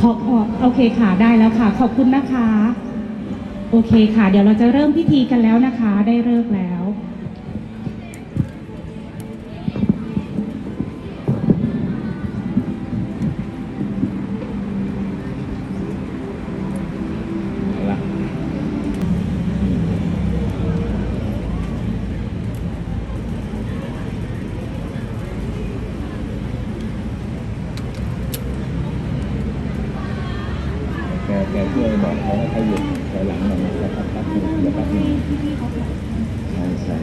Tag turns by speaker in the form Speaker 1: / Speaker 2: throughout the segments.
Speaker 1: ขอขอโอเคค่ะได้แล้วค่ะ ขอบคุณนะคะ โอเคค่ะ เดี๋ยวเราจะเริ่มพิธีกันแล้วนะคะ ได้เลิกแล้ว
Speaker 2: แป๊บอกใช่ใช่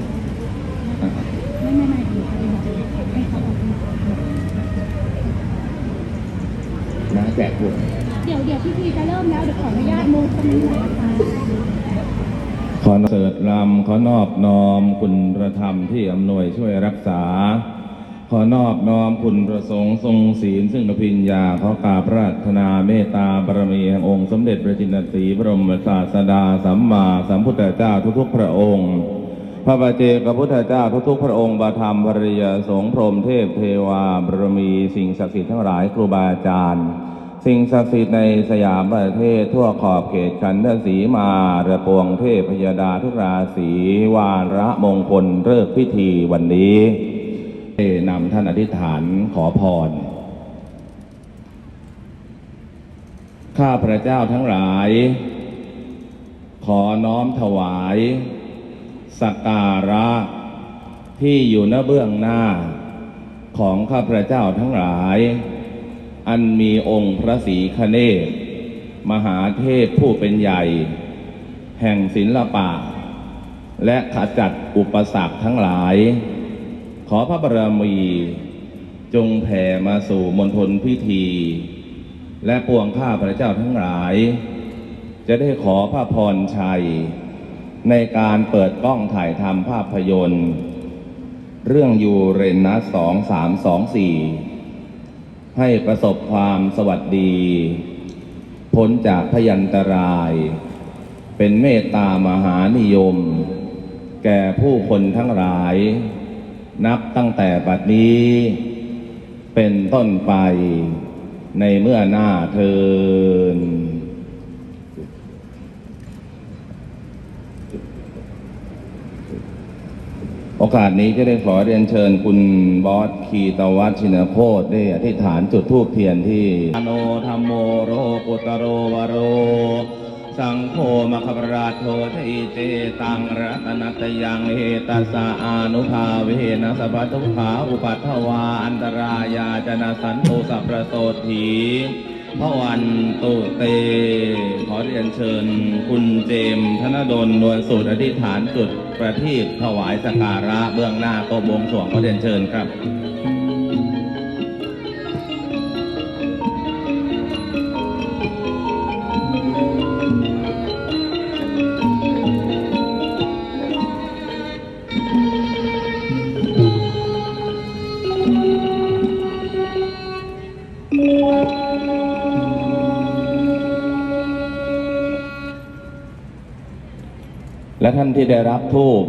Speaker 1: ไม่ไม่ไม่ดูเขาบอกให้เขาออก
Speaker 2: น้าแจกบุญ
Speaker 1: เดี๋ยวเดี๋ยวพิธีจะเริ่มแล้วเดี๋ยวขออนุญาตโมตรงนี้หน่อยนะคะ
Speaker 2: ขอเสริฐรำขอนอบน้อมคุณประธรรมที่อำนวยช่วยรักษา อนอบน้อมคุณประสงค์ทรงศีลซึ่งกพิญญาขอกาพระราธนาเมตตาบารมีแห่งองค์สมเด็จพระจินสีบรมศาสดาสัมมาสัมพุทธเจ้าทุกๆพระองค์ พระบาเจกพุทธเจ้าทุกๆพระองค์บาธรรมภริยสงพรหมเทพเทวาบารมีสิ่งศักดิ์สิทธิ์ทั้งหลายครูบาอาจารย์ สิ่งศักดิ์สิทธิ์ในสยามประเทศทั่วขอบเขตขันธสีมาระปวงเทพพยดาทุกราศีวาระมงคลเลิกพิธีวันนี้ นำท่านอธิษฐานขอพร ข้าพระเจ้าทั้งหลาย ขอน้อมถวายสักการะที่อยู่ณเบื้องหน้า ของข้าพระเจ้าทั้งหลาย อันมีองค์พระศรีคเนศมหาเทพผู้เป็นใหญ่ แห่งศิลปะ และขจัดอุปสรรคทั้งหลาย ขอพระบารมี จงแผ่มาสู่มณฑลพิธี และปวงข้าพระเจ้าทั้งหลาย จะได้ขอพระพรชัย ในการเปิดกล้องถ่ายทำภาพยนตร์ เรื่องยูเรนัสสองสามสองสี่ให้ประสบความสวัสดี พ้นจากพยันตราย เป็นเมตตามหานิยม แก่ผู้คนทั้งหลาย นับตั้งแต่บัดนี้ เป็นต้นไปในเมื่อหน้าเทินโอกาสนี้จะได้ขอเรียนเชิญคุณบอสคีตวัชชินโพธได้อธิษฐานจุดธูปเทียนที่อโนธรรมโมโรกุตโรวโร สังโฆมคปราชโททิเตตังรัตนัตยังเหตัสะอานุภาเวนะสัพทุขาอุปัตถวาอันตรายาจนะสันโตสัพประโสถีพระวันตุเต ขอเรียนเชิญคุณเจมธนดลนวลสูตรอธิษฐานจุดประทีปถวายสกการะเบื้องหน้าโตบวงสรวงขอเรียนเชิญครับ ท่านที่ได้รับทูบ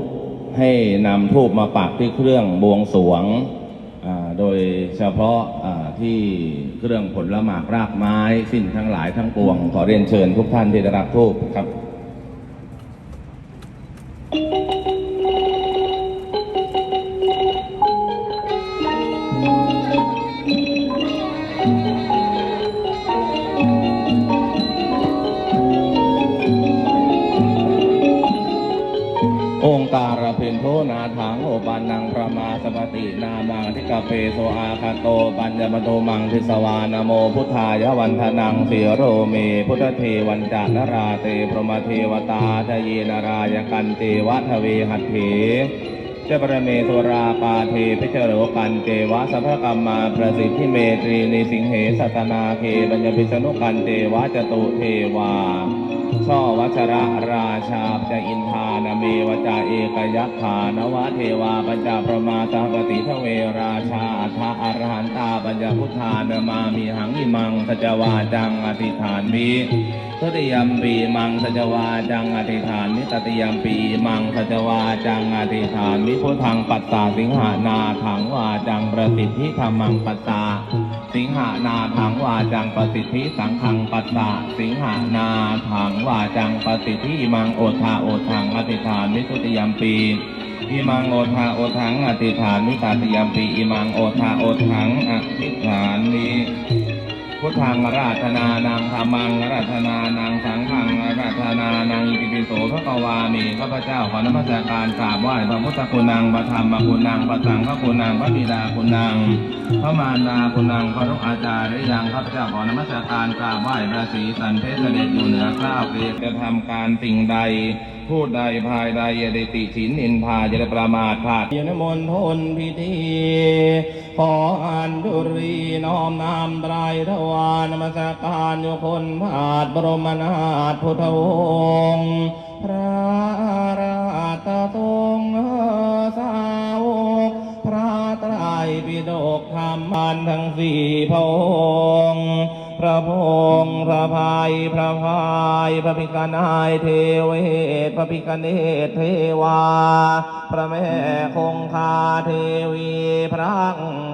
Speaker 2: ให้นำทูบมาปักที่เครื่องบวงสวง โดยเฉพาะที่เครื่องผลละหมากรากไม้ สิ้นทั้งหลายทั้งปวง ขอเรียนเชิญทุกท่านที่ได้รับทูบครับ องค์การเพนโทนาถังโอปันนังประมาสปตินามังทิกาเปโสอาคาโตปัญญมโตมังทิสวานโมพุทธายวันทนังเสียโรเม พุทธเทวันจานราเตพรหมเทวตาทะเยนารายกันเตวัทเวหัตเถเจ้าประเมโทราปาเทพิจโรกันเจวะสัพพกรรมาประสิทธิเมตรีนิสิงเหสัตนาเคบัญญพิสนุกันเจวะจตุเทวา ช่อวัชระราชาจะอินทานเมวจาเอกยักขานวะเทวาปัญจประมาตาปฏิทเวราชาอัฏฐะอรหันตาปัญญพุทธานามามีหังอิมังสัจวาจังอธิฐานมิทุติยมปีมังสัจวาจังอธิฐานมิตติยมปีมังสัจวาจังอธิฐานมิพุทธังปัสสาสิงหานาถังวาจังประสิทธิธรรมังปัสสา สิงหานาถังวาจังปฏิทิสังขังปัสสะสิงหานาถังวาจังปฏิทิอิมังโอทาโอทังอติฐานมิสุติยมปีอิมังโอทาโอทังอติฐานมิตาติยมปีอิมังโอทาโอทังอติฐานมิ พุทธังราธนานังธรรมังราธนานังสังฆังราธนานังอิติปิโสพระกวามีข้าพเจ้าขอนมัสการกราบไหว้พระพุทธคุณังพระธรรมคุณังพระสังฆคุณังพระบิดาคุณังพระมารดาคุณังพระรุกอาจารย์หรือยังข้าพเจ้าขอนมัสการกราบไหว้พระศรีสันเพชรเสด็จอยู่เหนือข้าวเกลียจะทำการสิ่งใด พูดใดภายใดอย่าได้ติฉินนินทาอย่าได้ประมาทพลาดยนมนทนพิธีขออันดุรีน้อมนำไตรทวานมัสการโยคนพาดบรมนาถพุทธวงศ์พระราตตรงสาวกพระไตรปิฎกธรรมันทั้งสี่พระองค์ ระพงษ์พระพายพระพายพระพิกนายเทเวศพระพิกเนศเทวา พระแม่คงคาเทวีพระ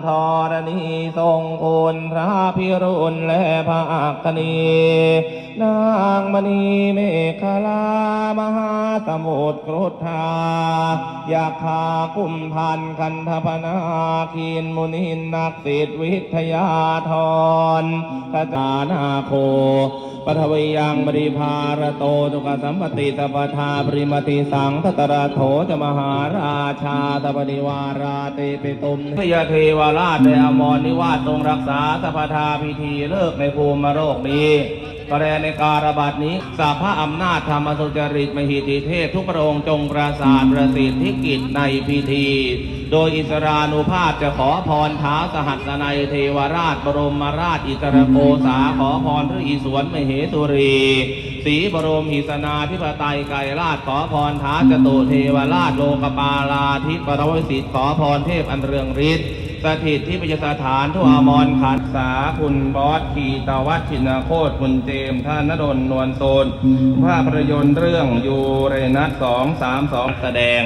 Speaker 2: ธรณีทรงคุณพระพิรุณและพระอัคคณีนางมณีเมฆลามหาสมุทรกรุธายาคากุมพันคันธพนาคีนมุนินนักศิษย์วิทยาธรขจานาโคปทวียังบริพารโตจุกสัมปติสัพทาปริมติสังทตระโถจะมหาราชาตปฏิวาราเตปิตุมพยาเทวราชในอมรนิวาสทรงรักษาสัพทาพิธีเลิกในภูมิโรคนี้ กรในการระบาดนี้สาพระอำนาจธรรมสุจริตมหิติเทพทุกพระองค์จงประสานประสิทธิกิจในพิธี โดยอิสรานุภาพจะขอพรท้าสหัสนัยเทวราชบรมราชอิสรโกษาขอพรพระอิศวรมเหสุรีศรีบรมหิสนาธิปไตยไกรราชขอพรท้าจตุเทวราชโลกปาลาธิปรวิสิทธิ์ขอพรเทพอันเรืองฤทธิ์ สถิตที่ประยสถานทั่วอมรขันษาคุณบอสขีตวัชชินาโคตคุณเจมท่านนดลนวลโซนภาพยนตร์เรื่องยูเรนัสสองสามสองแสดง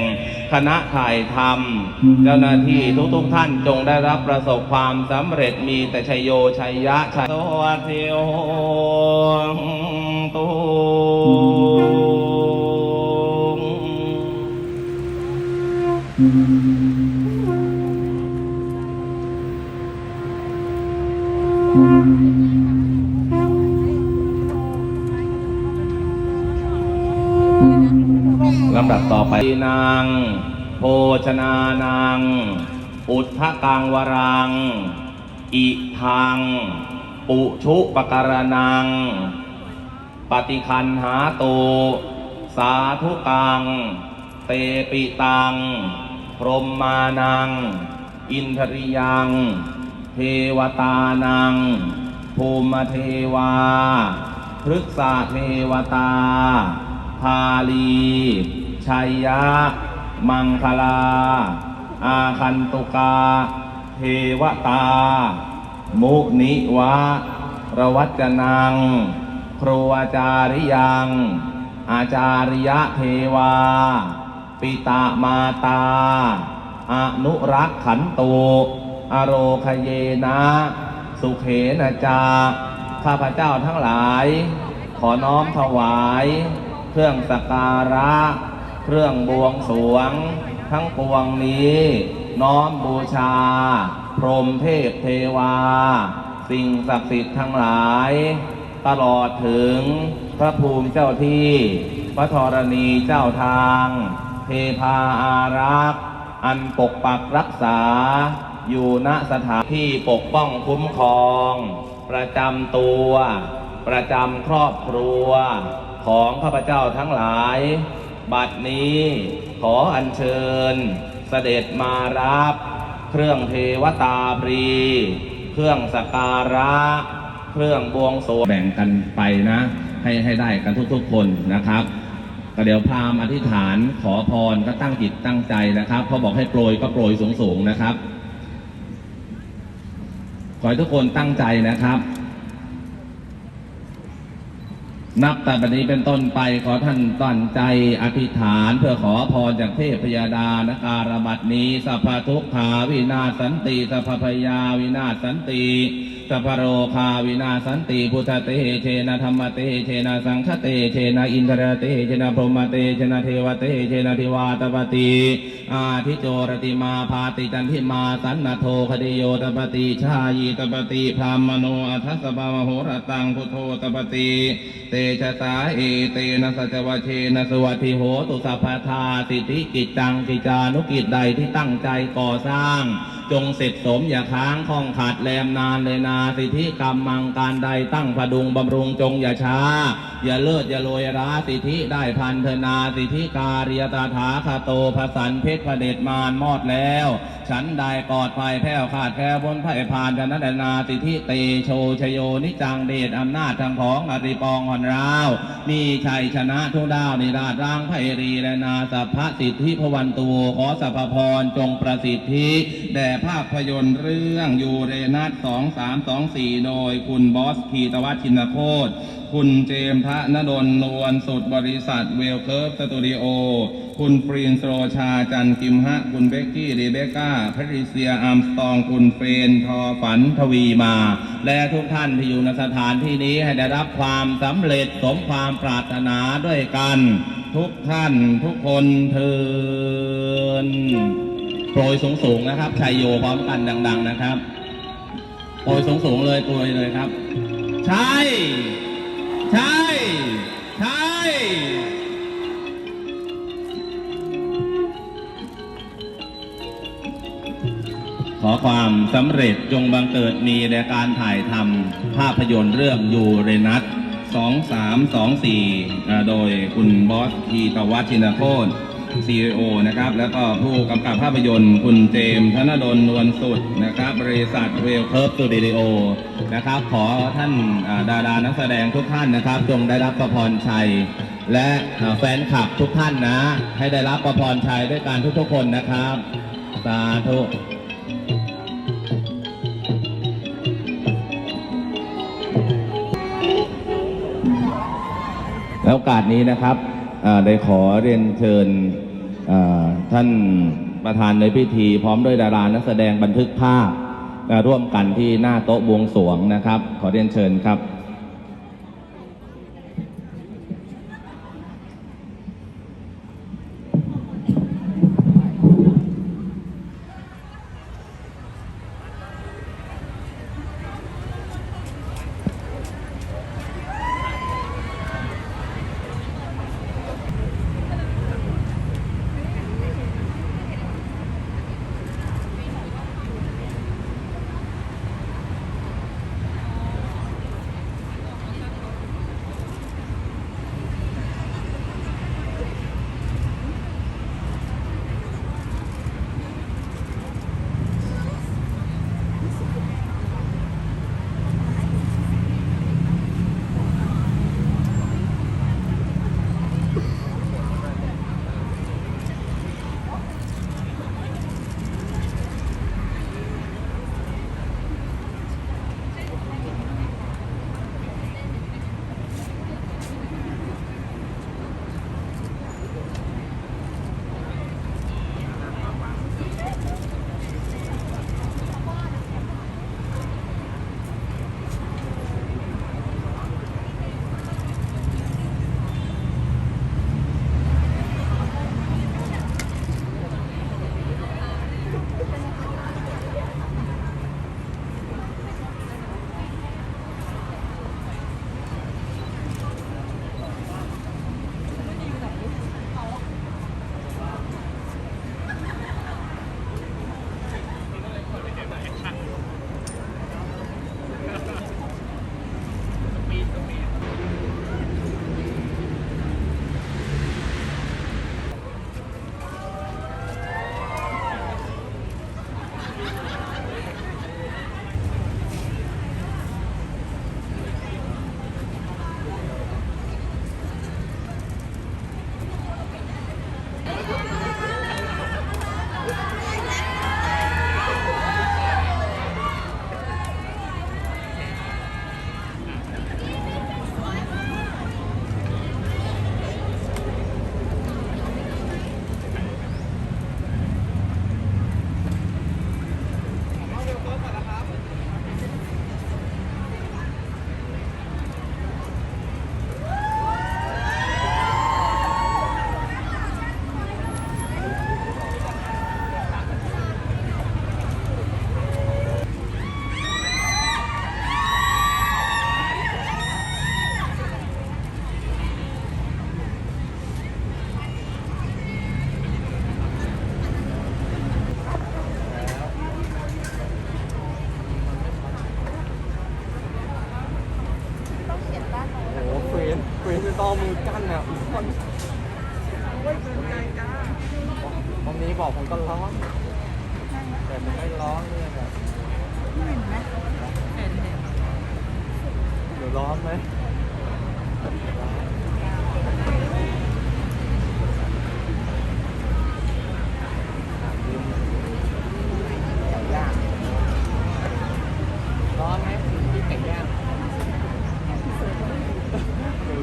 Speaker 2: คณะถ่ายทำเจ้าหน้าที่ทุกๆท่านจงได้รับประสบความสำเร็จมีแต่ชัยโยชัยยะชัยโสวัสดิโอตุลำดับต่อไปนางโภชนานางอุทธกังวรัง อิทัง ปุชุปการนัง ปฏิคันหาโต สาธุกัง เตปิตัง พรหมานัง อินทริยัง เทวตานัง ภูมิเทวาพฤกษาเทวตาพาลี ชัยยะ มังคลา อาคันตุกา เทวตา มุนิวะระวัจนัง ครูอาจาริยัง อาจาริยะเทวา ปิตามาตา อนุรักษ์ขันโตอโรคเยนะ สุเขนะจา ข้าพเจ้าทั้งหลาย ขอน้อมถวาย เครื่องสักการะ เครื่องบวงสรวง ทั้งปวงนี้ น้อมบูชา พรหมเทพเทวา สิ่งศักดิ์สิทธิ์ทั้งหลาย ตลอดถึงพระภูมิเจ้าที่ พระธรณีเจ้าทาง เทพาอารักษ์อันปกปักรักษา อยู่ณสถานที่ปกป้องคุ้มครอง ประจำตัว ประจำครอบครัว ของข้าพเจ้าทั้งหลาย บัดนี้ขออัญเชิญเสด็จมารับ เครื่องเทวตาปรี เครื่องสกการะ เครื่องบวงสรวงแบ่งกันไปนะ ให้ให้ได้กันทุกๆคนนะครับก็เดี๋ยวพราหมณ์อธิษฐานขอพรก็ตั้งจิตตั้งใจนะครับเขาบอกให้โปรยก็โปรยสูงๆนะครับ ขอให้ทุกคนตั้งใจนะครับ นับแต่บัดนี้เป็นต้นไปขอท่านตั้งใจอธิษฐานเพื่อขอพรจากเทพยดานการบัดนี้สัพพทุกขาวินาศสันติสัพพพยาวินาศสันติ สัพโรคาวินาสันติพุทธเตเชนะธรรมเตเชนะสังฆเตเชนะอินทรเตเชนะพรหมเตเชนะเทวเตเชนะทิวาตปติอาทิโจรติมาพาติจันทิมาสันนโทคดิโยตปติชายีตปติพรามโนอัทสบามโหรตังพุทโธตปติเตชะตาเอเตนะสัจวะเชนะสวัสดิโหตุสัพพทาสิทธิกิจจังกิจานุกิจใดที่ตั้งใจก่อสร้าง จงเสร็จสมอย่าค้างข้องขาดแรมนานเลยนาสิทธิกรรมมังการใดตั้งพดุงบำรุงจงอย่าช้า อย่าเลิศอย่าโรยราสิทธิได้พันธนาสิทธิการิยตาถาคาโตภสันเพชรพระเดชมารมอดแล้ว ฉันได้ปลอดภัยแพ้วขาดแคล้วบนไผ่พานชนะนาสิทธิเตโชชโยนิจังเดชอำนาจทางของอริปองหอนราว มีชัยชนะทุกดาวนิราชร่างไพรีและนาสัพพสิทธิพวันตูขอสัพพพรจงประสิทธิแด่ภาพยนตร์เรื่องยูเรนัส2324โดยคุณบอสคีตวัชชินโคต คุณเจมส์พระนดลนวลสุดบริษัทเวลเคิร์ฟสตูดิโอ คุณปรีนโสโรชาจันกิมฮะ คุณเบกกี้เรเบคก้าแพทริเซียอาร์มสตอง คุณเฟนทอฝันทวีมา และทุกท่านที่อยู่ในสถานที่นี้ให้ได้รับความสำเร็จสมความปรารถนาด้วยกัน ทุกท่านทุกคนเทินโปรยสูงๆนะครับชัยโยพร้อมกันดัง ๆ นะครับโปรยสูงๆเลยโปรยเลยครับ ใช่ ใช่ใช่ขอความสำเร็จจงบังเกิดมีในการถ่ายทำภาพยนตร์เรื่องยูเรนัส2324 โดยคุณบอสทีตวัชินโคต CEO นะครับ แล้วก็ผู้กำกับภาพยนตร์ คุณเจมส์ธนดลนวลสุดนะครับ บริษัทเวลเคิร์ฟสตูดิโอนะครับ ขอท่านดารานักแสดงทุกท่านนะครับ จงได้รับประพรชัย และแฟนคลับทุกท่านนะ ให้ได้รับประพรชัยด้วยการทุกๆคนนะครับ สาธุแล้วโอกาสนี้นะครับได้ขอเรียนเชิญ ท่านประธานในพิธีพร้อมด้วยดารานักแสดงบันทึกภาพร่วมกันที่หน้าโต๊ะบวงสรวงนะครับ ขอเรียนเชิญครับ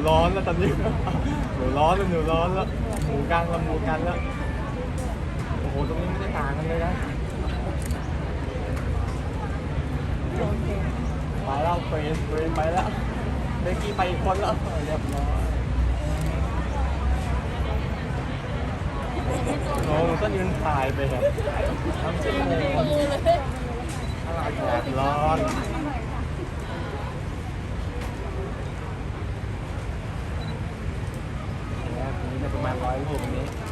Speaker 3: ร้อนแล้วตอนนี้ หนูร้อนแล้วหนูร้อนแล้วหมูกลางละหมูกันแล้ว โอ้โหตรงนี้ไม่ได้ต่างกันเลยนะไปแล้วเฟรนเฟรนไปแล้วเบกกี้ไปอีกคนแล้วเรียบร้อยโอ้โหต้นยืนถ่ายไปแบบทั้งชั่วโมงอากาศร้อนเนี่ยที นี้ได้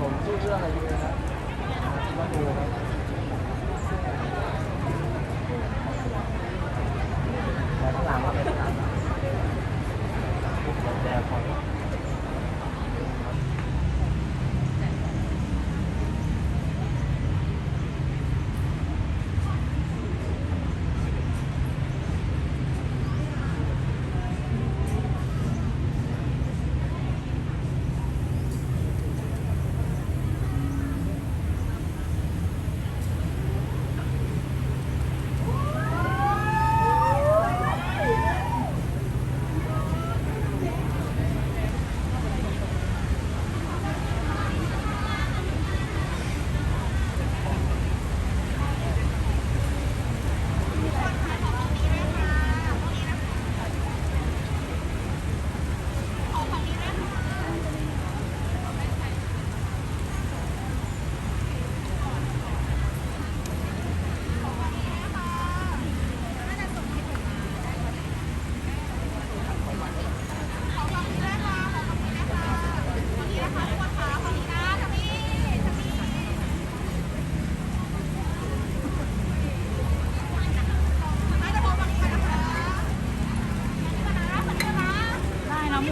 Speaker 3: ผมชื่อเรื่องอะไรดีนะว่าดูครับแต่ข้างหลังว่าเป็นข้างหลังแต่ของ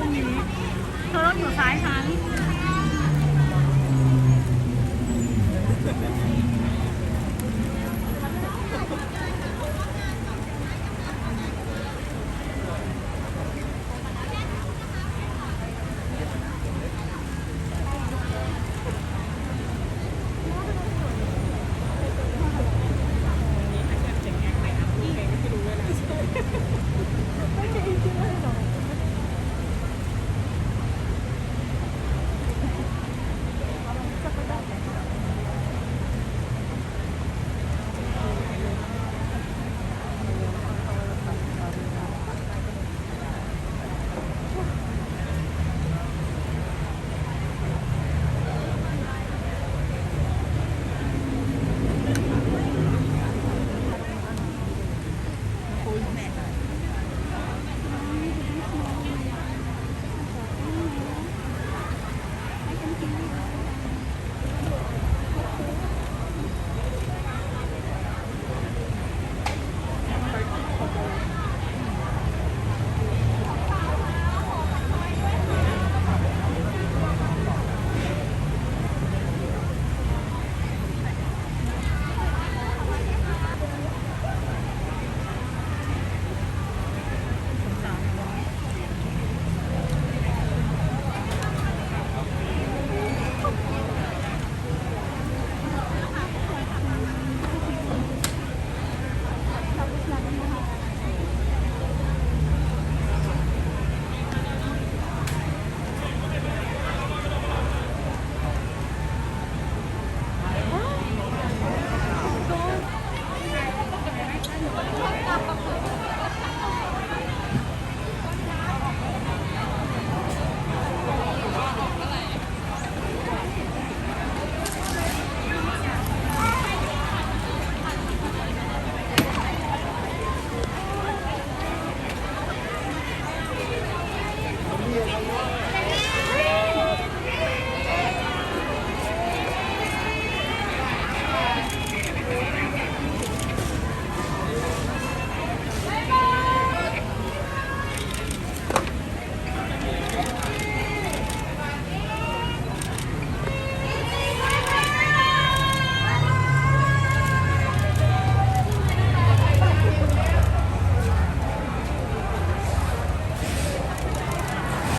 Speaker 3: ุมนี้ เธอต้งอยู่ซ้ายฉัน